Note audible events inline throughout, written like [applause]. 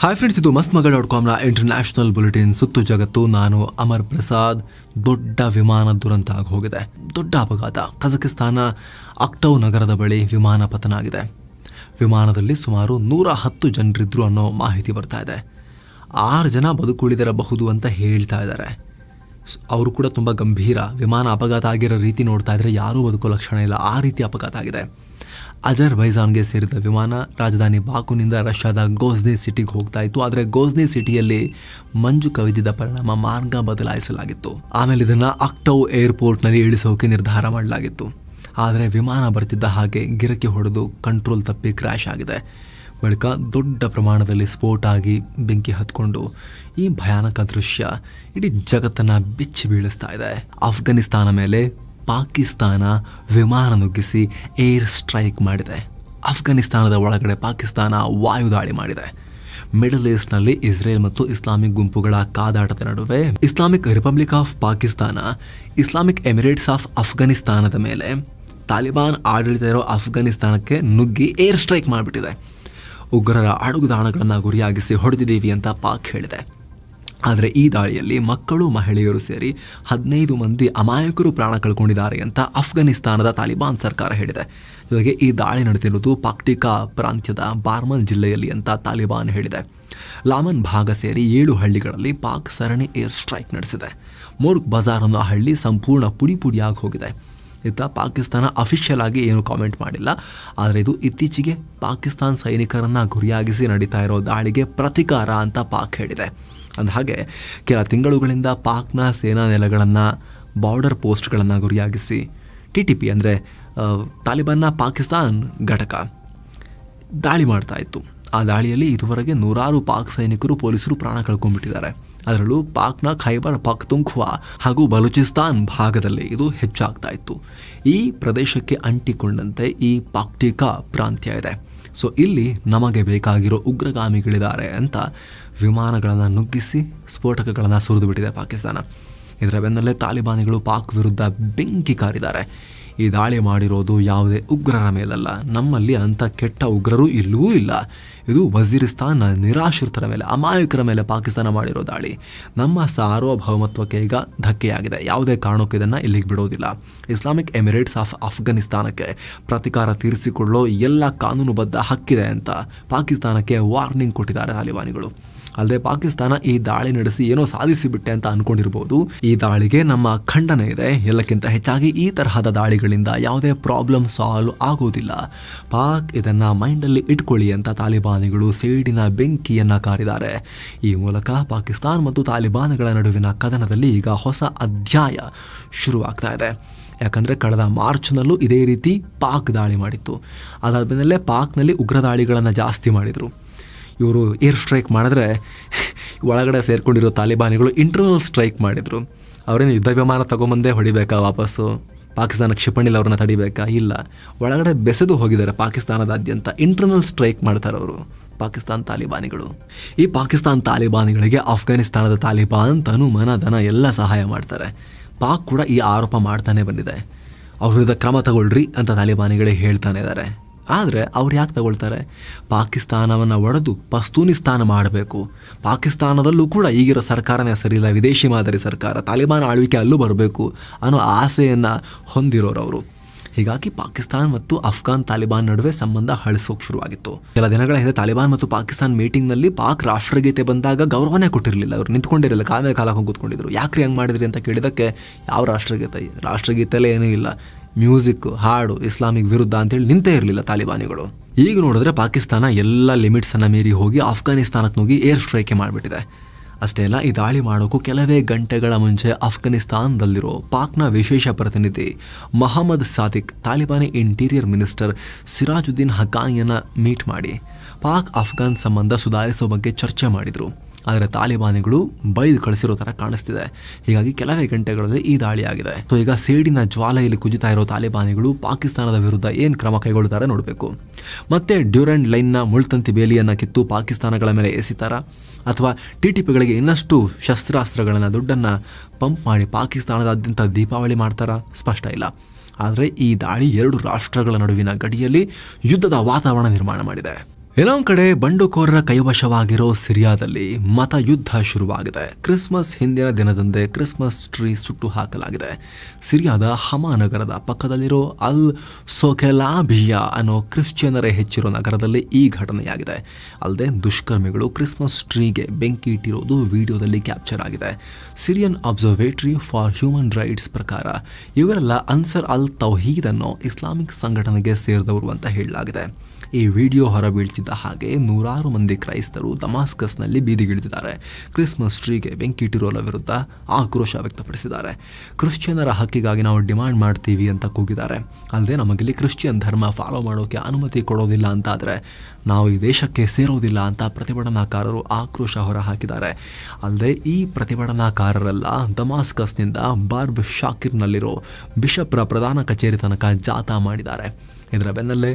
Hi friends ಇದು Masth Magal dot ಕಾಮ್ನ international bulletin ಸುತ್ತು ಜಗತ್ತು, ನಾನು ಅಮರ್ ಪ್ರಸಾದ್. ದೊಡ್ಡ ವಿಮಾನ ದುರಂತ ಆಗಿ ಹೋಗಿದೆ ದೊಡ್ಡ ಅಪಘಾತ. ಕಜಕಿಸ್ತಾನ ಅಕ್ಟೌ ನಗರದ ಬಳಿ ವಿಮಾನ ಪತನ ಆಗಿದೆ. ವಿಮಾನದಲ್ಲಿ ಸುಮಾರು ನೂರ ಹತ್ತು ಜನರಿದ್ರು ಅನ್ನೋ ಮಾಹಿತಿ ಬರ್ತಾ ಇದೆ. ಆರು ಜನ ಬದುಕುಳಿದಿರಬಹುದು ಅಂತ ಹೇಳ್ತಾ ಇದ್ದಾರೆ. ಅವರು ಕೂಡ ತುಂಬ ಗಂಭೀರ ವಿಮಾನ ಅಪಘಾತ ಆಗಿರೋ ರೀತಿ ನೋಡ್ತಾ ಇದ್ರೆ ಯಾರೂ ಬದುಕೋ ಲಕ್ಷಣ ಇಲ್ಲ. ಆ ರೀತಿ ಅಪಘಾತ ಆಗಿದೆ. ಅಜರ್ ಬೈಜಾನ್ಗೆ ಸೇರಿದ ವಿಮಾನ ರಾಜಧಾನಿ ಬಾಕುನಿಂದ ರಷ್ಯಾದ ಗೋಸ್ನಿ ಸಿಟಿಗೆ ಹೋಗ್ತಾ ಇತ್ತು. ಆದರೆ ಗೋಜ್ನಿ ಸಿಟಿಯಲ್ಲಿ ಮಂಜು ಕವಿದಿದ್ದ ಪರಿಣಾಮ ಮಾರ್ಗ ಬದಲಾಯಿಸಲಾಗಿತ್ತು. ಆಮೇಲೆ ಇದನ್ನು ಅಕ್ಟೌ ಏರ್ಪೋರ್ಟ್ನಲ್ಲಿ ಇಳಿಸೋಕೆ ನಿರ್ಧಾರ ಮಾಡಲಾಗಿತ್ತು. ಆದರೆ ವಿಮಾನ ಬರ್ತಿದ್ದ ಹಾಗೆ ಗಿರಕಿ ಹೊಡೆದು ಕಂಟ್ರೋಲ್ ತಪ್ಪಿ ಕ್ರ್ಯಾಶ್ ಆಗಿದೆ. ಬಳಿಕ ದೊಡ್ಡ ಪ್ರಮಾಣದಲ್ಲಿ ಸ್ಫೋಟ ಆಗಿ ಬೆಂಕಿ ಹತ್ಕೊಂಡು ಈ ಭಯಾನಕ ದೃಶ್ಯ ಇಡೀ ಜಗತ್ತನ್ನು ಬಿಚ್ಚಿ ಬೀಳಿಸ್ತಾ ಇದೆ. ಅಫ್ಘಾನಿಸ್ತಾನ ಮೇಲೆ ಪಾಕಿಸ್ತಾನ ವಿಮಾನ ನುಗ್ಗಿಸಿ ಏರ್ ಸ್ಟ್ರೈಕ್ ಮಾಡಿದೆ. ಅಫ್ಘಾನಿಸ್ತಾನದ ಒಳಗಡೆ ಪಾಕಿಸ್ತಾನ ವಾಯುದಾಳಿ ಮಾಡಿದೆ. ಮಿಡಲ್ ಈಸ್ಟ್ನಲ್ಲಿ ಇಸ್ರೇಲ್ ಮತ್ತು ಇಸ್ಲಾಮಿಕ್ ಗುಂಪುಗಳ ಕಾದಾಟದ ನಡುವೆ Islamic republic of Pakistan, Islamic emirates of ಅಫ್ಘಾನಿಸ್ತಾನದ ಮೇಲೆ ತಾಲಿಬಾನ್ ಆಡಳಿತ ಇರೋ ಅಫ್ಘಾನಿಸ್ತಾನಕ್ಕೆ ನುಗ್ಗಿ ಏರ್ ಸ್ಟ್ರೈಕ್ ಮಾಡಿಬಿಟ್ಟಿದೆ. ಉಗ್ರರ ಅಡುಗುದಾಣಗಳನ್ನು ಗುರಿಯಾಗಿಸಿ ಹೊಡೆದಿದ್ದೀವಿ ಅಂತ ಪಾಕ್ ಹೇಳಿದೆ. ಆದರೆ ಈ ದಾಳಿಯಲ್ಲಿ ಮಕ್ಕಳು, ಮಹಿಳೆಯರು ಸೇರಿ ಹದಿನೈದು ಮಂದಿ ಅಮಾಯಕರು ಪ್ರಾಣ ಕಳ್ಕೊಂಡಿದ್ದಾರೆ ಅಂತ ಅಫ್ಘಾನಿಸ್ತಾನದ ತಾಲಿಬಾನ್ ಸರ್ಕಾರ ಹೇಳಿದೆ. ಜೊತೆಗೆ ಈ ದಾಳಿ ನಡೆದಿರುವುದು ಪಾಕ್ಟಿಕಾ ಪ್ರಾಂತ್ಯದ ಬಾರ್ಮಲ್ ಜಿಲ್ಲೆಯಲ್ಲಿ ಅಂತ ತಾಲಿಬಾನ್ ಹೇಳಿದೆ. ಲಾಮನ್ ಭಾಗ ಸೇರಿ ಏಳು ಹಳ್ಳಿಗಳಲ್ಲಿ ಪಾಕ್ ಸರಣಿ ಏರ್ ಸ್ಟ್ರೈಕ್ ನಡೆಸಿದೆ. ಮೋರ್ಗ್ ಬಜಾರ್ ಅನ್ನೋ ಹಳ್ಳಿ ಸಂಪೂರ್ಣ ಪುಡಿ ಪುಡಿಯಾಗಿ ಹೋಗಿದೆ. ಇತ್ತ ಪಾಕಿಸ್ತಾನ ಅಫಿಷಿಯಲ್ ಆಗಿ ಏನು ಕಾಮೆಂಟ್ ಮಾಡಿಲ್ಲ. ಆದರೆ ಇದು ಇತ್ತೀಚೆಗೆ ಪಾಕಿಸ್ತಾನ್ ಸೈನಿಕರನ್ನ ಗುರಿಯಾಗಿಸಿ ನಡೀತಾ ಇರೋ ದಾಳಿಗೆ ಪ್ರತಿಕಾರ ಅಂತ ಪಾಕ್ ಹೇಳಿದೆ. ಅಂದಹಾಗೆ ಕೆಲ ತಿಂಗಳುಗಳಿಂದ ಪಾಕ್ನ ಸೇನಾ ನೆಲೆಗಳನ್ನು ಬಾರ್ಡರ್ ಪೋಸ್ಟ್ಗಳನ್ನು ಗುರಿಯಾಗಿಸಿ ಟಿ ಟಿ ಪಿ ಅಂದರೆ ತಾಲಿಬಾನ್ನ ಪಾಕಿಸ್ತಾನ್ ಘಟಕ ದಾಳಿ ಮಾಡ್ತಾ ಇತ್ತು. ಆ ದಾಳಿಯಲ್ಲಿ ಇದುವರೆಗೆ ನೂರಾರು ಪಾಕ್ ಸೈನಿಕರು ಪೊಲೀಸರು ಪ್ರಾಣ ಕಳ್ಕೊಂಡ್ಬಿಟ್ಟಿದ್ದಾರೆ. ಅದರಲ್ಲೂ ಪಾಕ್ನ ಖೈಬರ್ ಪಖ್ತುಂಖ್ವಾ ಹಾಗೂ ಬಲೂಚಿಸ್ತಾನ್ ಭಾಗದಲ್ಲಿ ಇದು ಹೆಚ್ಚಾಗ್ತಾ ಇತ್ತು. ಈ ಪ್ರದೇಶಕ್ಕೆ ಅಂಟಿಕೊಂಡಂತೆ ಈ ಪಾಕ್ಟಿಕಾ ಪ್ರಾಂತ್ಯ ಇದೆ. ಸೊ, ಇಲ್ಲಿ ನಮಗೆ ಬೇಕಾಗಿರೋ ಉಗ್ರಗಾಮಿಗಳಿದ್ದಾರೆ ಅಂತ ವಿಮಾನಗಳನ್ನು ನುಗ್ಗಿಸಿ ಸ್ಫೋಟಕಗಳನ್ನು ಸುರಿದು ಬಿಟ್ಟಿದೆ ಪಾಕಿಸ್ತಾನ. ಇದರ ಬೆನ್ನಲ್ಲೇ ತಾಲಿಬಾನಿಗಳು ಪಾಕ್ ವಿರುದ್ಧ ಬೆಂಕಿ ಕಾರಿದ್ದಾರೆ. ಈ ದಾಳಿ ಮಾಡಿರೋದು ಯಾವುದೇ ಉಗ್ರರ ಮೇಲಲ್ಲ. ನಮ್ಮಲ್ಲಿ ಅಂಥ ಕೆಟ್ಟ ಉಗ್ರರು ಇಲ್ಲವೂ ಇಲ್ಲ. ಇದು ವಜೀರಿಸ್ತಾನ ನಿರಾಶ್ರಿತರ ಮೇಲೆ, ಅಮಾಯಕರ ಮೇಲೆ ಪಾಕಿಸ್ತಾನ ಮಾಡಿರೋ ದಾಳಿ. ನಮ್ಮ ಸಾರ್ವಭೌಮತ್ವಕ್ಕೆ ಈಗ ಧಕ್ಕೆಯಾಗಿದೆ. ಯಾವುದೇ ಕಾರಣಕ್ಕೂ ಇದನ್ನು ಇಲ್ಲಿಗೆ ಬಿಡೋದಿಲ್ಲ. ಇಸ್ಲಾಮಿಕ್ ಎಮಿರೇಟ್ಸ್ ಆಫ್ ಅಫ್ಘಾನಿಸ್ತಾನಕ್ಕೆ ಪ್ರತಿಕಾರ ತೀರಿಸಿಕೊಳ್ಳೋ ಎಲ್ಲ ಕಾನೂನುಬದ್ಧ ಹಕ್ಕಿದೆ ಅಂತ ಪಾಕಿಸ್ತಾನಕ್ಕೆ ವಾರ್ನಿಂಗ್ ಕೊಟ್ಟಿದ್ದಾರೆ ತಾಲಿಬಾನಿಗಳು. ಅಲ್ಲದೆ ಪಾಕಿಸ್ತಾನ ಈ ದಾಳಿ ನಡೆಸಿ ಏನೋ ಸಾಧಿಸಿಬಿಟ್ಟೆ ಅಂತ ಅನ್ಕೊಂಡಿರ್ಬೋದು. ಈ ದಾಳಿಗೆ ನಮ್ಮ ಖಂಡನ ಇದೆ. ಎಲ್ಲಕ್ಕಿಂತ ಹೆಚ್ಚಾಗಿ ಈ ತರಹದ ದಾಳಿಗಳಿಂದ ಯಾವುದೇ ಪ್ರಾಬ್ಲಮ್ ಸಾಲ್ವ್ ಆಗೋದಿಲ್ಲ ಪಾಕ್ ಇದನ್ನ ಮೈಂಡಲ್ಲಿ ಇಟ್ಕೊಳ್ಳಿ ಅಂತ ತಾಲಿಬಾನಿಗಳು ಸೇಡಿನ ಬೆಂಕಿಯನ್ನ ಕಾರಿದ್ದಾರೆ. ಈ ಮೂಲಕ ಪಾಕಿಸ್ತಾನ ಮತ್ತು ತಾಲಿಬಾನ್ಗಳ ನಡುವಿನ ಕದನದಲ್ಲಿ ಈಗ ಹೊಸ ಅಧ್ಯಾಯ ಶುರುವಾಗ್ತಾ ಇದೆ. ಯಾಕಂದರೆ ಕಳೆದ ಮಾರ್ಚ್ನಲ್ಲೂ ಇದೇ ರೀತಿ ಪಾಕ್ ದಾಳಿ ಮಾಡಿತ್ತು. ಅದಾದಮೇಲೆ ಪಾಕ್ನಲ್ಲಿ ಉಗ್ರ ದಾಳಿಗಳನ್ನು ಜಾಸ್ತಿ ಮಾಡಿದರು. ಇವರು ಏರ್ ಸ್ಟ್ರೈಕ್ ಮಾಡಿದ್ರೆ [laughs] ಒಳಗಡೆ ಸೇರಿಕೊಂಡಿರೋ ತಾಲಿಬಾನಿಗಳು ಇಂಟರ್ನಲ್ ಸ್ಟ್ರೈಕ್ ಮಾಡಿದರು. ಅವರೇನು ಯುದ್ಧ ವಿಮಾನ ತೊಗೊಂಬಂದೇ ಹೊಡಿಬೇಕಾ ವಾಪಸ್ಸು? ಪಾಕಿಸ್ತಾನ ಕ್ಷಿಪಣಿಲಿ ಅವ್ರನ್ನ ತಡಿಬೇಕಾ? ಇಲ್ಲ. ಒಳಗಡೆ ಬೆಸೆದು ಹೋಗಿದ್ದಾರೆ ಪಾಕಿಸ್ತಾನದಾದ್ಯಂತ. ಇಂಟರ್ನಲ್ ಸ್ಟ್ರೈಕ್ ಮಾಡ್ತಾರೆ ಅವರು ಪಾಕಿಸ್ತಾನ್ ತಾಲಿಬಾನಿಗಳು. ಈ ಪಾಕಿಸ್ತಾನ್ ತಾಲಿಬಾನಿಗಳಿಗೆ ಅಫ್ಘಾನಿಸ್ತಾನದ ತಾಲಿಬಾನ್ ತನು ಮನ ಧನ ಎಲ್ಲ ಸಹಾಯ ಮಾಡ್ತಾರೆ. ಪಾಕ್ ಕೂಡ ಈ ಆರೋಪ ಮಾಡ್ತಾನೆ ಬಂದಿದೆ. ಅವ್ರ ವಿರುದ್ಧ ಕ್ರಮ ತಗೊಳ್ರಿ ಅಂತ ತಾಲಿಬಾನಿಗಳೇ ಹೇಳ್ತಾನೆ ಇದ್ದಾರೆ ಆದರೆ ಅವ್ರು ಯಾಕೆ ತಗೊಳ್ತಾರೆ? ಪಾಕಿಸ್ತಾನವನ್ನು ಒಡೆದು ಪಸ್ತೂನಿಸ್ತಾನ ಮಾಡಬೇಕು. ಪಾಕಿಸ್ತಾನದಲ್ಲೂ ಕೂಡ ಈಗಿರೋ ಸರ್ಕಾರನೇ ಸರಿಯಿಲ್ಲ ವಿದೇಶಿ ಮಾದರಿ ಸರ್ಕಾರ, ತಾಲಿಬಾನ್ ಆಳ್ವಿಕೆ ಅಲ್ಲೂ ಬರಬೇಕು ಅನ್ನೋ ಆಸೆಯನ್ನು ಅವರು. ಹೀಗಾಗಿ ಪಾಕಿಸ್ತಾನ ಮತ್ತು ಅಫ್ಘಾನ್ ತಾಲಿಬಾನ್ ನಡುವೆ ಸಂಬಂಧ ಹಳಿಸೋಕೆ ಶುರುವಾಗಿತ್ತು. ಕೆಲ ದಿನಗಳ ಹಿಂದೆ ತಾಲಿಬಾನ್ ಮತ್ತು ಪಾಕಿಸ್ತಾನ್ ಮೀಟಿಂಗ್ನಲ್ಲಿ ಪಾಕ್ ರಾಷ್ಟ್ರಗೀತೆ ಬಂದಾಗ ಗೌರವನೇ ಕೊಟ್ಟಿರಲಿಲ್ಲ. ಅವರು ನಿಂತ್ಕೊಂಡಿರಲಿಲ್ಲ ಕಾಲ ಮೇಲೆ ಕಾಲ ಹೋಗಿ ಕೂತ್ಕೊಂಡಿದ್ರು ಯಾಕ್ರಿ ಹಂಗೆ ಮಾಡಿದ್ರಿ ಅಂತ ಕೇಳಿದಕ್ಕೆ ಯಾವ ರಾಷ್ಟ್ರಗೀತೆ? ರಾಷ್ಟ್ರಗೀತೆಯಲ್ಲೇ ಏನೂ ಇಲ್ಲ. ಮ್ಯೂಸಿಕ್, ಹಾಡು, ಇಸ್ಲಾಮಿಕ್ ವಿರುದ್ಧ ಅಂತೇಳಿ ನಿಂತೇ ಇರಲಿಲ್ಲ ತಾಲಿಬಾನಿಗಳು. ಈಗ ನೋಡಿದ್ರೆ ಪಾಕಿಸ್ತಾನ ಎಲ್ಲ ಲಿಮಿಟ್ಸನ್ನು ಮೀರಿ ಹೋಗಿ ಅಫ್ಘಾನಿಸ್ತಾನಕ್ಕೆ ಹೋಗಿ ಏರ್ ಸ್ಟ್ರೈಕೆ ಮಾಡಿಬಿಟ್ಟಿದೆ. ಅಷ್ಟೇ ಅಲ್ಲ, ಈ ದಾಳಿ ಮಾಡೋಕ್ಕೂ ಕೆಲವೇ ಗಂಟೆಗಳ ಮುಂಚೆ ಅಫ್ಘಾನಿಸ್ತಾನದಲ್ಲಿರೋ ಪಾಕ್ನ ವಿಶೇಷ ಪ್ರತಿನಿಧಿ Mohammad Sadiq, Talibani interior minister Sirajuddin ಹಕಾನಿಯನ್ನು ಮೀಟ್ ಮಾಡಿ ಪಾಕ್ ಅಫ್ಘಾನ್ ಸಂಬಂಧ ಸುಧಾರಿಸೋ ಬಗ್ಗೆ ಚರ್ಚೆ ಮಾಡಿದರು. ಆದರೆ ತಾಲಿಬಾನಿಗಳು ಬೈದು ಕಳಿಸಿರೋ ಥರ ಕಾಣಿಸ್ತಿದೆ. ಹೀಗಾಗಿ ಕೆಲವೇ ಗಂಟೆಗಳಲ್ಲಿ ಈ ದಾಳಿ ಆಗಿದೆ. ಸೊ, ಈಗ ಸೇಡಿನ ಜ್ವಾಲೆಯಲ್ಲಿ ಕುಜಿತಾ ಇರೋ ತಾಲಿಬಾನಿಗಳು ಪಾಕಿಸ್ತಾನದ ವಿರುದ್ಧ ಏನು ಕ್ರಮ ಕೈಗೊಳ್ಳುತ್ತಾರೆ ನೋಡಬೇಕು. ಮತ್ತೆ ಡ್ಯೂರೆಂಡ್ ಲೈನ್ನ ಮುಳ್ತಂತಿ ಬೇಲಿಯನ್ನು ಕಿತ್ತು ಪಾಕಿಸ್ತಾನಗಳ ಮೇಲೆ ಎಸಿತಾರ? ಅಥವಾ ಟಿಟಿಪಿಗಳಿಗೆ ಇನ್ನಷ್ಟು ಶಸ್ತ್ರಾಸ್ತ್ರಗಳನ್ನು, ದುಡ್ಡನ್ನು ಪಂಪ್ ಮಾಡಿ ಪಾಕಿಸ್ತಾನದಾದ್ಯಂತ ದೀಪಾವಳಿ ಮಾಡ್ತಾರಾ? ಸ್ಪಷ್ಟ ಇಲ್ಲ. ಆದರೆ ಈ ದಾಳಿ ಎರಡು ರಾಷ್ಟ್ರಗಳ ನಡುವಿನ ಗಡಿಯಲ್ಲಿ ಯುದ್ಧದ ವಾತಾವರಣ ನಿರ್ಮಾಣ ಮಾಡಿದೆ. ಇನ್ನೊಂದ್ ಕಡೆ ಬಂಡುಕೋರರ ಕೈವಶವಾಗಿರೋ ಸಿರಿಯಾದಲ್ಲಿ ಮತ ಯುದ್ಧ ಶುರುವಾಗಿದೆ. ಕ್ರಿಸ್ಮಸ್ ಹಿಂದಿನ ದಿನದಂದೇ ಕ್ರಿಸ್ಮಸ್ ಟ್ರೀ ಸುಟ್ಟು ಹಾಕಲಾಗಿದೆ. ಸಿರಿಯಾದ ಹಮಾ ನಗರದ ಪಕ್ಕದಲ್ಲಿರೋ ಅಲ್ ಸೊಕೆಲಾಭಿಯಾ ಅನ್ನೋ ಕ್ರಿಶ್ಚಿಯನರೇ ಹೆಚ್ಚಿರೋ ನಗರದಲ್ಲಿ ಈ ಘಟನೆಯಾಗಿದೆ. ಅಲ್ಲದೆ ದುಷ್ಕರ್ಮಿಗಳು ಕ್ರಿಸ್ಮಸ್ ಟ್ರೀಗೆ ಬೆಂಕಿ ಇಟ್ಟಿರೋದು ವಿಡಿಯೋದಲ್ಲಿ ಕ್ಯಾಪ್ಚರ್ ಆಗಿದೆ. Syrian observatory for human rights ಪ್ರಕಾರ ಇವರೆಲ್ಲ ಅನ್ಸರ್ ಅಲ್ ತೌಹೀದ್ ಅನ್ನೋ ಇಸ್ಲಾಮಿಕ್ ಸಂಘಟನೆಗೆ ಸೇರಿದವರು ಅಂತ ಹೇಳಲಾಗಿದೆ. ಈ ವಿಡಿಯೋ ಹೊರಬೀಳ್ತಿದ್ದ ಹಾಗೆ ನೂರಾರು ಮಂದಿ ಕ್ರೈಸ್ತರು ದಮಾಸ್ಕಸ್ನಲ್ಲಿ ಬೀದಿಗಿಳಿದಿದ್ದಾರೆ. ಕ್ರಿಸ್ಮಸ್ ಟ್ರೀಗೆ ಬೆಂಕಿ ಟಿರೋಲ ವಿರುದ್ಧ ಆಕ್ರೋಶ ವ್ಯಕ್ತಪಡಿಸಿದ್ದಾರೆ. ಕ್ರಿಶ್ಚಿಯನರ ಹಕ್ಕಿಗಾಗಿ ನಾವು ಡಿಮ್ಯಾಂಡ್ ಮಾಡ್ತೀವಿ ಅಂತ ಕೂಗಿದ್ದಾರೆ. ಅಲ್ಲದೆ ನಮಗಿಲ್ಲಿ ಕ್ರಿಶ್ಚಿಯನ್ ಧರ್ಮ ಫಾಲೋ ಮಾಡೋಕ್ಕೆ ಅನುಮತಿ ಕೊಡೋದಿಲ್ಲ ಅಂತಾದರೆ ನಾವು ಈ ದೇಶಕ್ಕೆ ಸೇರೋದಿಲ್ಲ ಅಂತ ಪ್ರತಿಭಟನಾಕಾರರು ಆಕ್ರೋಶ ಹೊರಹಾಕಿದ್ದಾರೆ. ಅಲ್ಲದೆ ಈ ಪ್ರತಿಭಟನಾಕಾರರೆಲ್ಲ ದಮಾಸ್ಕಸ್ನಿಂದ ಬಾರ್ಬ್ ಶಾಕಿರ್ನಲ್ಲಿರೋ ಬಿಷಪ್ರ ಪ್ರಧಾನ ಕಚೇರಿ ತನಕ ಜಾಥಾ ಮಾಡಿದ್ದಾರೆ. ಇದರ ಬೆನ್ನಲ್ಲೇ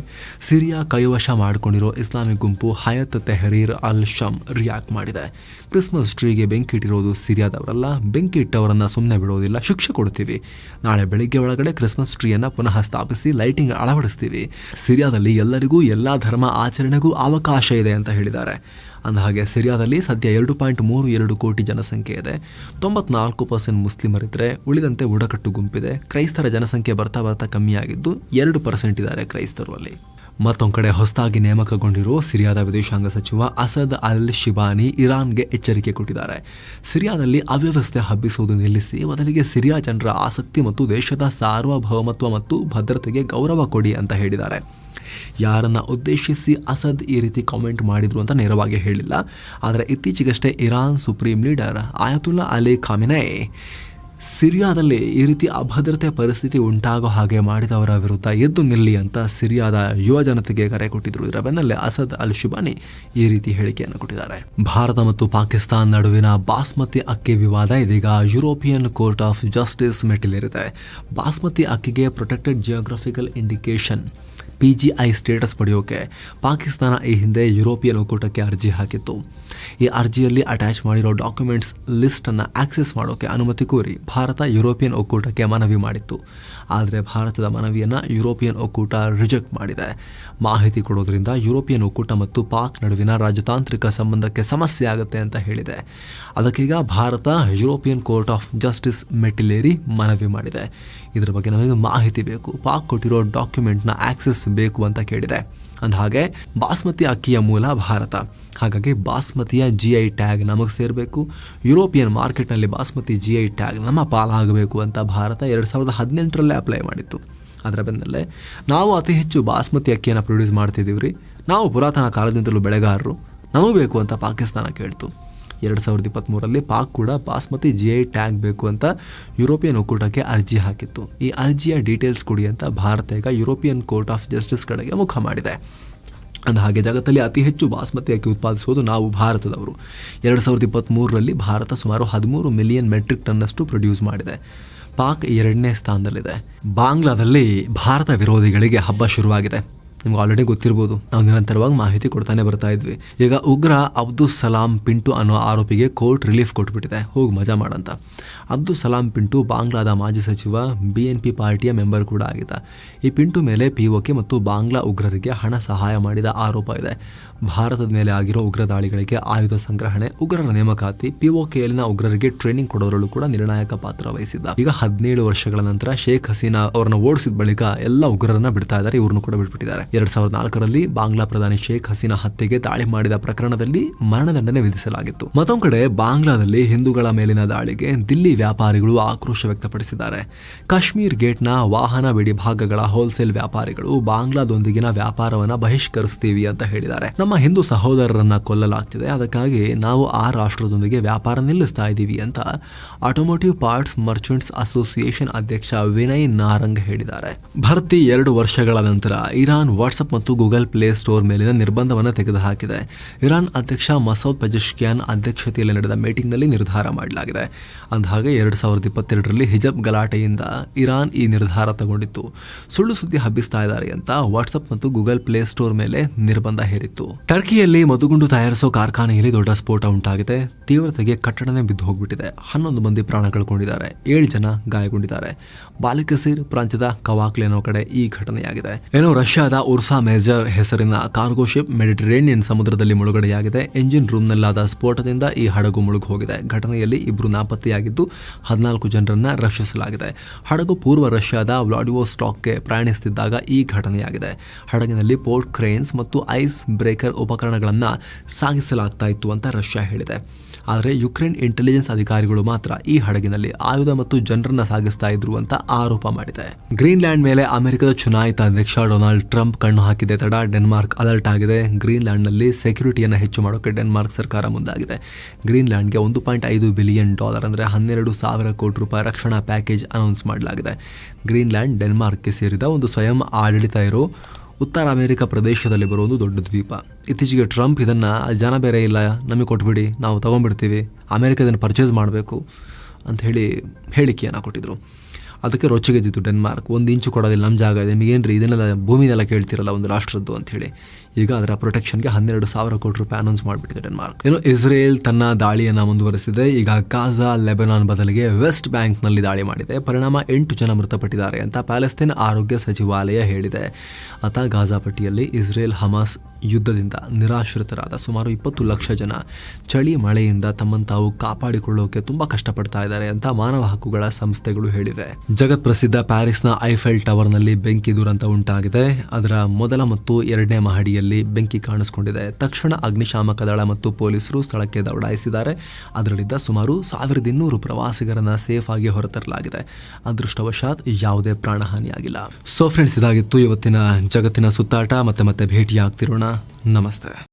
ಸಿರಿಯಾ ಕೈವಶ ಮಾಡಿಕೊಂಡಿರೋ ಇಸ್ಲಾಮಿಕ್ ಗುಂಪು ಹಯತ್ ತೆಹರೀರ್ ಅಲ್ ಶಮ್ ರಿಯಾಕ್ಟ್ ಮಾಡಿದೆ. ಕ್ರಿಸ್ಮಸ್ ಟ್ರೀಗೆ ಬೆಂಕಿ ಇಟ್ಟಿರೋದು ಸಿರಿಯಾದವರಲ್ಲ ಬೆಂಕಿ ಇಟ್ಟವರನ್ನು ಸುಮ್ಮನೆ ಬಿಡೋದಿಲ್ಲ, ಶಿಕ್ಷೆ ಕೊಡ್ತೀವಿ. ನಾಳೆ ಬೆಳಿಗ್ಗೆ ಒಳಗಡೆ ಕ್ರಿಸ್ಮಸ್ ಟ್ರೀಯನ್ನು ಪುನಃ ಸ್ಥಾಪಿಸಿ ಲೈಟಿಂಗ್ ಅಳವಡಿಸ್ತೀವಿ. ಸಿರಿಯಾದಲ್ಲಿ ಎಲ್ಲರಿಗೂ, ಎಲ್ಲ ಧರ್ಮ ಆಚರಣೆಗೂ ಅವಕಾಶ ಇದೆ ಅಂತ ಹೇಳಿದ್ದಾರೆ. ಅಂದಹಾಗೆ ಸಿರಿಯಾದಲ್ಲಿ ಸದ್ಯ ಎರಡು ಪಾಯಿಂಟ್ ಮೂರು ಎರಡು ಕೋಟಿ ಜನಸಂಖ್ಯೆ ಇದೆ. ತೊಂಬತ್ನಾಲ್ಕು ಪರ್ಸೆಂಟ್ ಮುಸ್ಲಿಮರಿದ್ದರೆ ಉಳಿದಂತೆ ಬುಡಕಟ್ಟು ಗುಂಪಿದೆ. ಕ್ರೈಸ್ತರ ಜನಸಂಖ್ಯೆ ಬರ್ತಾ ಬರ್ತಾ ಕಮ್ಮಿಯಾಗಿದ್ದು ಎರಡು ಪರ್ಸೆಂಟ್ ಇದ್ದಾರೆ ಕ್ರೈಸ್ತರು ಅಲ್ಲಿ ಮತ್ತೊಂದು ಕಡೆ ಹೊಸದಾಗಿ ನೇಮಕಗೊಂಡಿರೋ ಸಿರಿಯಾದ ವಿದೇಶಾಂಗ ಸಚಿವ ಅಸದ್ ಅಲ್ ಶಿಬಾನಿ ಇರಾನ್ಗೆ ಎಚ್ಚರಿಕೆ ಕೊಟ್ಟಿದ್ದಾರೆ. ಸಿರಿಯಾದಲ್ಲಿ ಅವ್ಯವಸ್ಥೆ ಹಬ್ಬಿಸುವುದು ನಿಲ್ಲಿಸಿ ಬದಲಿಗೆ ಸಿರಿಯಾ ಜನರ ಆಸಕ್ತಿ ಮತ್ತು ದೇಶದ ಸಾರ್ವಭೌಮತ್ವ ಮತ್ತು ಭದ್ರತೆಗೆ ಗೌರವ ಕೊಡಿ ಅಂತ ಹೇಳಿದ್ದಾರೆ. ಯಾರನ್ನ ಉದ್ದೇಶಿಸಿ ಅಸದ್ ಈ ರೀತಿ ಕಾಮೆಂಟ್ ಮಾಡಿದ್ರು ಅಂತ ನೇರವಾಗಿ ಹೇಳಿಲ್ಲ. ಆದರೆ ಇತ್ತೀಚೆಗಷ್ಟೇ Iran supreme leader Ayatollah Ali Khamenei ಸಿರಿಯಾದಲ್ಲಿ ಈ ರೀತಿ ಅಭದ್ರತೆ ಪರಿಸ್ಥಿತಿ ಉಂಟಾಗೋ ಹಾಗೆ ಮಾಡಿದವರ ವಿರುದ್ಧ ಎದ್ದು ನಿಲ್ಲಿ ಅಂತ ಸಿರಿಯಾದ ಯುವ ಜನತೆಗೆ ಕರೆ ಕೊಟ್ಟಿದ್ರು. ಇದರ ಬೆನ್ನಲ್ಲೇ ಅಸದ್ ಅಲ್ ಶುಬಾನಿ ಈ ರೀತಿ ಹೇಳಿಕೆಯನ್ನು ಕೊಟ್ಟಿದ್ದಾರೆ. ಭಾರತ ಮತ್ತು ಪಾಕಿಸ್ತಾನ ನಡುವಿನ ಬಾಸ್ಮತಿ ಅಕ್ಕಿ ವಿವಾದ ಇದೀಗ ಯುರೋಪಿಯನ್ ಕೋರ್ಟ್ ಆಫ್ ಜಸ್ಟಿಸ್ ಮೆಟ್ಟಿಲೇರಿದೆ. ಬಾಸ್ಮತಿ ಅಕ್ಕಿಗೆ protected geographical indication PGI status ಪಡೆಯೋಕೆ Pakistan ಈ ಹಿಂದೆ ಯುರೋಪಿಯನ್ ಒಕ್ಕೂಟಕ್ಕೆ ಅರ್ಜಿ ಹಾಕಿತ್ತು. ಈ ಅರ್ಜಿಯಲ್ಲಿ ಅಟ್ಯಾಚ್ ಮಾಡಿರೋ ಡಾಕ್ಯುಮೆಂಟ್ಸ್ ಲಿಸ್ಟನ್ನು ಆಕ್ಸೆಸ್ ಮಾಡೋಕೆ ಅನುಮತಿ ಕೋರಿ ಭಾರತ ಯುರೋಪಿಯನ್ ಒಕ್ಕೂಟಕ್ಕೆ ಮನವಿ ಮಾಡಿತ್ತು. ಆದರೆ ಭಾರತದ ಮನವಿಯನ್ನು ಯುರೋಪಿಯನ್ ಒಕ್ಕೂಟ ರಿಜೆಕ್ಟ್ ಮಾಡಿದೆ. ಮಾಹಿತಿ ಕೊಡೋದ್ರಿಂದ ಯುರೋಪಿಯನ್ ಒಕ್ಕೂಟ ಮತ್ತು ಪಾಕ್ ನಡುವಿನ ರಾಜತಾಂತ್ರಿಕ ಸಂಬಂಧಕ್ಕೆ ಸಮಸ್ಯೆ ಆಗುತ್ತೆ ಅಂತ ಹೇಳಿದೆ. ಅದಕ್ಕೀಗ Bharat European court of justice ಮೆಟ್ಟಿಲೇರಿ ಮನವಿ ಮಾಡಿದೆ. ಇದರ ಬಗ್ಗೆ ನಮಗೆ ಮಾಹಿತಿ ಬೇಕು. ಪಾಕ್ ಕೊಟ್ಟಿರೋ ಡಾಕ್ಯುಮೆಂಟ್ನ ಆಕ್ಸೆಸ್ ಬೇಕು ಅಂತ ಕೇಳಿದೆ ಅಂದಹಾಗೆ, ಬಾಸ್ಮತಿ ಅಕ್ಕಿಯ ಮೂಲ ಭಾರತ. ಹಾಗಾಗಿ ಬಾಸ್ಮತಿಯ ಜಿ ಐ ಟ್ಯಾಗ್ ನಮಗೆ ಸೇರಬೇಕು. ಯುರೋಪಿಯನ್ ಮಾರ್ಕೆಟ್ನಲ್ಲಿ ಬಾಸ್ಮತಿ ಜಿ ಐ ಟ್ಯಾಗ್ ನಮ್ಮ ಪಾಲಾಗಬೇಕು ಅಂತ ಭಾರತ ಎರಡು ಸಾವಿರದ ಹದಿನೆಂಟರಲ್ಲೇ ಅಪ್ಲೈ ಮಾಡಿತ್ತು. ಅದರ ಬೆನ್ನಲ್ಲೇ, ನಾವು ಅತಿ ಹೆಚ್ಚು ಬಾಸ್ಮತಿ ಅಕ್ಕಿಯನ್ನು ಪ್ರೊಡ್ಯೂಸ್ ಮಾಡ್ತಿದ್ದೀವಿ ರೀ ನಾವು ಪುರಾತನ ಕಾಲದಿಂದಲೂ ಬೆಳೆಗಾರರು. ನಮಗೆ ಬೇಕು ಅಂತ ಪಾಕಿಸ್ತಾನ ಕೇಳ್ತು. ಎರಡು ಸಾವಿರದ ಇಪ್ಪತ್ತ್ಮೂರಲ್ಲಿ ಪಾಕ್ ಕೂಡ ಬಾಸ್ಮತಿ ಜಿ ಐ ಟ್ಯಾಗ್ ಬೇಕು ಅಂತ ಯುರೋಪಿಯನ್ ಒಕ್ಕೂಟಕ್ಕೆ ಅರ್ಜಿ ಹಾಕಿತ್ತು. ಈ ಅರ್ಜಿಯ ಡೀಟೇಲ್ಸ್ ಕೊಡಿ ಅಂತ ಭಾರತ ಈಗ ಯುರೋಪಿಯನ್ ಕೋರ್ಟ್ ಆಫ್ ಜಸ್ಟಿಸ್ ಕಡೆಗೆ ಮುಖ ಮಾಡಿದೆ. ಅಂದ ಹಾಗೆ ಜಗತ್ತಲ್ಲಿ ಅತಿ ಹೆಚ್ಚು ಬಾಸ್ಮತಿ ಅಕ್ಕಿ ಉತ್ಪಾದಿಸುವುದು ನಾವು ಭಾರತದವರು. ಎರಡು ಸಾವಿರದ ಇಪ್ಪತ್ತ್ಮೂರರಲ್ಲಿ ಭಾರತ ಸುಮಾರು ಹದಿಮೂರು ಮಿಲಿಯನ್ ಮೆಟ್ರಿಕ್ ಟನ್ನಷ್ಟು ಪ್ರೊಡ್ಯೂಸ್ ಮಾಡಿದೆ. ಪಾಕ್ ಎರಡನೇ ಸ್ಥಾನದಲ್ಲಿದೆ. ಬಾಂಗ್ಲಾದಲ್ಲಿ ಭಾರತ ವಿರೋಧಿಗಳಿಗೆ ಹಬ್ಬ ಶುರುವಾಗಿದೆ. ನಿಮ್ಗೆ ಆಲ್ರೆಡಿ ಗೊತ್ತಿರ್ಬೋದು. ನಾವು ನಿರಂತರವಾಗಿ ಮಾಹಿತಿ ಕೊಡ್ತಾನೆ ಬರ್ತಾ ಇದ್ವಿ. ಈಗ ಉಗ್ರ ಅಬ್ದುಲ್ ಸಲಾಂ ಪಿಂಟು ಅನ್ನೋ ಆರೋಪಿಗೆ ಕೋರ್ಟ್ ರಿಲೀಫ್ ಕೊಟ್ಬಿಟ್ಟಿದೆ. ಹೋಗಿ ಮಜಾ ಮಾಡಂತ ಅಬ್ದುಲ್ ಸಲಾಂ ಪಿಂಟು ಬಾಂಗ್ಲಾದ ಮಾಜಿ ಸಚಿವ ಬಿ ಎನ್ ಪಿ ಪಾರ್ಟಿಯ ಮೆಂಬರ್ ಕೂಡ ಆಗಿದ್ದ. ಈ ಪಿಂಟು ಮೇಲೆ ಪಿ ಓಕೆ ಮತ್ತು ಬಾಂಗ್ಲಾ ಉಗ್ರರಿಗೆ ಹಣ ಸಹಾಯ ಮಾಡಿದ ಆರೋಪ ಇದೆ. ಭಾರತದ ಮೇಲೆ ಆಗಿರೋ ಉಗ್ರ ದಾಳಿಗಳಿಗೆ ಆಯುಧ ಸಂಗ್ರಹಣೆ, ಉಗ್ರರ ನೇಮಕಾತಿ, ಪಿಒಕೆಯಲ್ಲಿನ ಉಗ್ರರಿಗೆ ಟ್ರೈನಿಂಗ್ ಕೊಡೋರಲ್ಲೂ ಕೂಡ ನಿರ್ಣಾಯಕ ಪಾತ್ರ ವಹಿಸಿದ್ದ. ಈಗ ಹದಿನೇಳು ವರ್ಷಗಳ ನಂತರ ಶೇಖ್ ಹಸೀನಾ ಅವರನ್ನು ಓಡಿಸಿದ ಬಳಿಕ ಎಲ್ಲ ಉಗ್ರರನ್ನ ಬಿಡ್ತಾ ಇದ್ದಾರೆ, ಇವ್ರನ್ನು ಕೂಡ ಬಿಟ್ಬಿಟ್ಟಿದ್ದಾರೆ. ಎರಡ್ ಸಾವಿರದ ನಾಲ್ಕರಲ್ಲಿ ಬಾಂಗ್ಲಾ ಪ್ರಧಾನಿ ಶೇಖ್ ಹಸೀನಾ ಹತ್ಯೆಗೆ ದಾಳಿ ಮಾಡಿದ ಪ್ರಕರಣದಲ್ಲಿ ಮರಣದಂಡನೆ ವಿಧಿಸಲಾಗಿತ್ತು. ಮತ್ತೊಂದು ಕಡೆ ಬಾಂಗ್ಲಾದಲ್ಲಿ ಹಿಂದೂಗಳ ಮೇಲಿನ ದಾಳಿಗೆ ದಿಲ್ಲಿ ವ್ಯಾಪಾರಿಗಳು ಆಕ್ರೋಶ ವ್ಯಕ್ತಪಡಿಸಿದ್ದಾರೆ. ಕಾಶ್ಮೀರ್ ಗೇಟ್ನ ವಾಹನ ಬಿಡಿ ಭಾಗಗಳ ಹೋಲ್ಸೇಲ್ ವ್ಯಾಪಾರಿಗಳು ಬಾಂಗ್ಲಾದೊಂದಿಗಿನ ವ್ಯಾಪಾರವನ್ನ ಬಹಿಷ್ಕರಿಸ್ತೀವಿ ಅಂತ ಹೇಳಿದ್ದಾರೆ. ನಮ್ಮ ಹಿಂದೂ ಸಹೋದರರನ್ನ ಕೊಲ್ಲಲಾಗ್ತಿದೆ. ಅದಕ್ಕಾಗಿ ನಾವು ಆ ರಾಷ್ಟ್ರದೊಂದಿಗೆ ವ್ಯಾಪಾರ ನಿಲ್ಲಿಸ್ತಾ ಇದ್ದೀವಿ ಅಂತ ಆಟೋಮೋಟಿವ್ ಪಾರ್ಟ್ಸ್ ಮರ್ಚೆಂಟ್ಸ್ ಅಸೋಸಿಯೇಷನ್ ಅಧ್ಯಕ್ಷ ವಿನಯ್ ನಾರಂಗ್ ಹೇಳಿದ್ದಾರೆ. ಭರ್ತಿ ಎರಡು ವರ್ಷಗಳ ನಂತರ ಇರಾನ್ ವಾಟ್ಸಪ್ ಮತ್ತು ಗೂಗಲ್ ಪ್ಲೇ ಸ್ಟೋರ್ ಮೇಲಿನ ನಿರ್ಬಂಧವನ್ನು ತೆಗೆದುಹಾಕಿದೆ. ಇರಾನ್ ಅಧ್ಯಕ್ಷ ಮಸೌದ್ ಪೆಜಶ್ಕಿಯಾನ್ ಅಧ್ಯಕ್ಷತೆಯಲ್ಲಿ ನಡೆದ ಮೀಟಿಂಗ್ನಲ್ಲಿ ನಿರ್ಧಾರ ಮಾಡಲಾಗಿದೆ. ಅಂದಹಾಗೆ ಹಾಗೆ ಎರಡು ಸಾವಿರದ ಇಪ್ಪತ್ತೆರಡರಲ್ಲಿ ಹಿಜಬ್ ಗಲಾಟೆಯಿಂದ ಇರಾನ್ ಈ ನಿರ್ಧಾರ ತಗೊಂಡಿತ್ತು. ಸುಳ್ಳು ಸುದ್ದಿ ಹಬ್ಬಿಸ್ತಾ ಇದ್ದಾರೆ ಅಂತ ವಾಟ್ಸಪ್ ಮತ್ತು ಗೂಗಲ್ ಪ್ಲೇ ಸ್ಟೋರ್ ಮೇಲೆ ನಿರ್ಬಂಧ ಹೇರಿತ್ತು. ಟರ್ಕಿಯಲ್ಲಿ ಮದುಗುಂಡು ತಯಾರಿಸೋ ಕಾರ್ಖಾನೆಯಲ್ಲಿ ದೊಡ್ಡ ಸ್ಫೋಟ ಉಂಟಾಗಿದೆ. ತೀವ್ರತೆಗೆ ಕಟ್ಟಡನೇ ಬಿದ್ದು ಹೋಗ್ಬಿಟ್ಟಿದೆ. ಹನ್ನೊಂದು ಮಂದಿ ಪ್ರಾಣ ಕಳ್ಕೊಂಡಿದ್ದಾರೆ. ಏಳು ಜನ ಗಾಯಗೊಂಡಿದ್ದಾರೆ. ಬಾಲಿಕಸೀರ್ ಪ್ರಾಂತ್ಯದ ಕವಾಕ್ಲೆ ಅನ್ನೋ ಕಡೆ ಈ ಘಟನೆಯಾಗಿದೆ. ಏನೋ ರಷ್ಯಾದ ಉರ್ಸಾ ಮೇಜರ್ ಹೆಸರಿನ ಕಾರ್ಗೋ ಶಿಪ್ ಮೆಡಿಟರೇನಿಯನ್ ಸಮುದ್ರದಲ್ಲಿ ಮುಳುಗಡೆಯಾಗಿದೆ. ಎಂಜಿನ್ ರೂಮ್ನಲ್ಲಾದ ಸ್ಫೋಟದಿಂದ ಈ ಹಡಗು ಮುಳುಗು ಹೋಗಿದೆ. ಘಟನೆಯಲ್ಲಿ ಇಬ್ಬರು ನಾಪತ್ತೆಯಾಗಿದ್ದು ಹದಿನಾಲ್ಕು ಜನರನ್ನು ರಕ್ಷಿಸಲಾಗಿದೆ. ಹಡಗು ಪೂರ್ವ ರಷ್ಯಾದ ವ್ಲಾಡಿವೋ ಸ್ಟಾಕ್ಗೆ ಪ್ರಯಾಣಿಸುತ್ತಿದ್ದಾಗ ಈ ಘಟನೆಯಾಗಿದೆ. ಹಡಗಿನಲ್ಲಿ ಪೋರ್ಟ್ ಕ್ರೇನ್ಸ್ ಮತ್ತು ಐಸ್ ಬ್ರೇಕರ್ ಉಪಕರಣಗಳನ್ನು ಸಾಗಿಸಲಾಗ್ತಾ ಇತ್ತು ಅಂತ ರಷ್ಯಾ ಹೇಳಿದೆ. ಆದರೆ ಯುಕ್ರೇನ್ ಇಂಟೆಲಿಜೆನ್ಸ್ ಅಧಿಕಾರಿಗಳು ಮಾತ್ರ ಈ ಹಡಗಿನಲ್ಲಿ ಆಯುಧ ಮತ್ತು ಜನರನ್ನ ಸಾಗಿಸ್ತಾ ಇದ್ರು ಅಂತ ಆರೋಪ ಮಾಡಿದೆ. ಗ್ರೀನ್ಲ್ಯಾಂಡ್ ಮೇಲೆ ಅಮೆರಿಕದ ಚುನಾಯಿತ ಅಧ್ಯಕ್ಷ ಡೊನಾಲ್ಡ್ ಟ್ರಂಪ್ ಕಣ್ಣು ಹಾಕಿದೆ. ತಡ, ಡೆನ್ಮಾರ್ಕ್ ಅಲರ್ಟ್ ಆಗಿದೆ. ಗ್ರೀನ್ಲ್ಯಾಂಡ್ನಲ್ಲಿ ಸೆಕ್ಯೂರಿಟಿಯನ್ನು ಹೆಚ್ಚು ಮಾಡೋಕೆ ಡೆನ್ಮಾರ್ಕ್ ಸರ್ಕಾರ ಮುಂದಾಗಿದೆ. ಗ್ರೀನ್ಲ್ಯಾಂಡ್ಗೆ ಒಂದು ಪಾಯಿಂಟ್ ಐದು ಬಿಲಿಯನ್ ಡಾಲರ್ ಅಂದರೆ ಹನ್ನೆರಡು ಸಾವಿರ ಕೋಟಿ ರೂಪಾಯಿ ರಕ್ಷಣಾ ಪ್ಯಾಕೇಜ್ ಅನೌನ್ಸ್ ಮಾಡಲಾಗಿದೆ. ಗ್ರೀನ್ಲ್ಯಾಂಡ್, ಡೆನ್ಮಾರ್ಕ್ಗೆ ಸೇರಿದ ಒಂದು ಸ್ವಯಂ ಆಡಳಿತ ಇರೋ ಉತ್ತರ ಅಮೆರಿಕ ಪ್ರದೇಶದಲ್ಲಿ ಬರೋ ಒಂದು ದೊಡ್ಡ ದ್ವೀಪ. ಇತ್ತೀಚೆಗೆ ಟ್ರಂಪ್ ಇದನ್ನು ಜನ ಬೇರೆ ಇಲ್ಲ, ನಮಗೆ ಕೊಟ್ಬಿಡಿ, ನಾವು ತೊಗೊಂಡ್ಬಿಡ್ತೀವಿ, ಅಮೆರಿಕ ಇದನ್ನು ಪರ್ಚೇಸ್ ಮಾಡಬೇಕು ಅಂತ ಹೇಳಿ ಹೇಳಿಕೆಯನ್ನು ಕೊಟ್ಟಿದ್ರು. ಅದಕ್ಕೆ ರೊಚ್ಚಿಗೆದ್ದಿತ್ತು ಡೆನ್ಮಾರ್ಕ್. ಒಂದು ಇಂಚು ಕೊಡೋದಿಲ್ಲ ನಮ್ಮ ಜಾಗ ಇದೆ. ರೀ ಇದನ್ನೆಲ್ಲ ಭೂಮಿನೆಲ್ಲ ಕೇಳ್ತಿರಲ್ಲ ಒಂದು ರಾಷ್ಟ್ರದ್ದು ಅಂತ ಹೇಳಿ. ಈಗ ಅದರ ಪ್ರೊಟೆಕ್ಷನ್ಗೆ ಹನ್ನೆರಡು ಸಾವಿರ ಕೋಟಿ ರೂಪಾಯಿ ಅನೌನ್ಸ್ ಮಾಡಿಬಿಟ್ಟಿದೆ ಡೆನ್ಮಾರ್ಕ್. ಇನ್ನು ಇಸ್ರೇಲ್ ತನ್ನ ದಾಳಿಯನ್ನು ಮುಂದುವರೆಸಿದೆ. ಈಗ ಗಾಜಾ, ಲೆಬನಾನ್ ಬದಲಿಗೆ ವೆಸ್ಟ್ ಬ್ಯಾಂಕ್ನಲ್ಲಿ ದಾಳಿ ಮಾಡಿದೆ. ಪರಿಣಾಮ ಎಂಟು ಜನ ಮೃತಪಟ್ಟಿದ್ದಾರೆ ಅಂತ ಪ್ಯಾಲೆಸ್ತೇನ್ ಆರೋಗ್ಯ ಸಚಿವಾಲಯ ಹೇಳಿದೆ. ಆತ ಗಾಜಾ ಪಟ್ಟಿಯಲ್ಲಿ ಇಸ್ರೇಲ್ ಹಮಾಸ್ ಯುದ್ಧದಿಂದ ನಿರಾಶ್ರಿತರಾದ ಸುಮಾರು ಇಪ್ಪತ್ತು ಲಕ್ಷ ಜನ. ಚಳಿ ಮಳೆಯಿಂದ ತಮ್ಮನ್ನು ತಾವು ಕಾಪಾಡಿಕೊಳ್ಳೋಕೆ ತುಂಬಾ ಕಷ್ಟಪಡ್ತಾ ಇದ್ದಾರೆ ಅಂತ ಮಾನವ ಹಕ್ಕುಗಳ ಸಂಸ್ಥೆಗಳು ಹೇಳಿವೆ. ಜಗತ್ ಪ್ರಸಿದ್ಧ ಪ್ಯಾರಿಸ್ನ ಐಫೆಲ್ ಟವರ್ನಲ್ಲಿ ಬೆಂಕಿ ದುರಂತ ಉಂಟಾಗಿದೆ. ಅದರ ಮೊದಲ ಮತ್ತು ಎರಡನೇ ಮಹಡಿಯಲ್ಲಿ ಬೆಂಕಿ ಕಾಣಿಸಿಕೊಂಡಿದೆ. ತಕ್ಷಣ ಅಗ್ನಿಶಾಮಕ ದಳ ಮತ್ತು ಪೊಲೀಸರು ಸ್ಥಳಕ್ಕೆ ದೌಡಾಯಿಸಿದ್ದಾರೆ. ಅದರಲ್ಲಿದ್ದ ಸುಮಾರು ಸಾವಿರದ ಇನ್ನೂರು ಪ್ರವಾಸಿಗರನ್ನ ಸೇಫ್ ಆಗಿ ಹೊರತರಲಾಗಿದೆ. ಅದೃಷ್ಟವಶಾತ್ ಯಾವುದೇ ಪ್ರಾಣಹಾನಿಯಾಗಿಲ್ಲ. ಸೊ ಫ್ರೆಂಡ್ಸ್ ಇದಾಗಿತ್ತು ಇವತ್ತಿನ ಜಗತ್ತಿನ ಸುತ್ತಾಟ. ಮತ್ತೆ ಮತ್ತೆ ಭೇಟಿಯಾಗ್ತಿರೋಣ. ನಮಸ್ತೆ.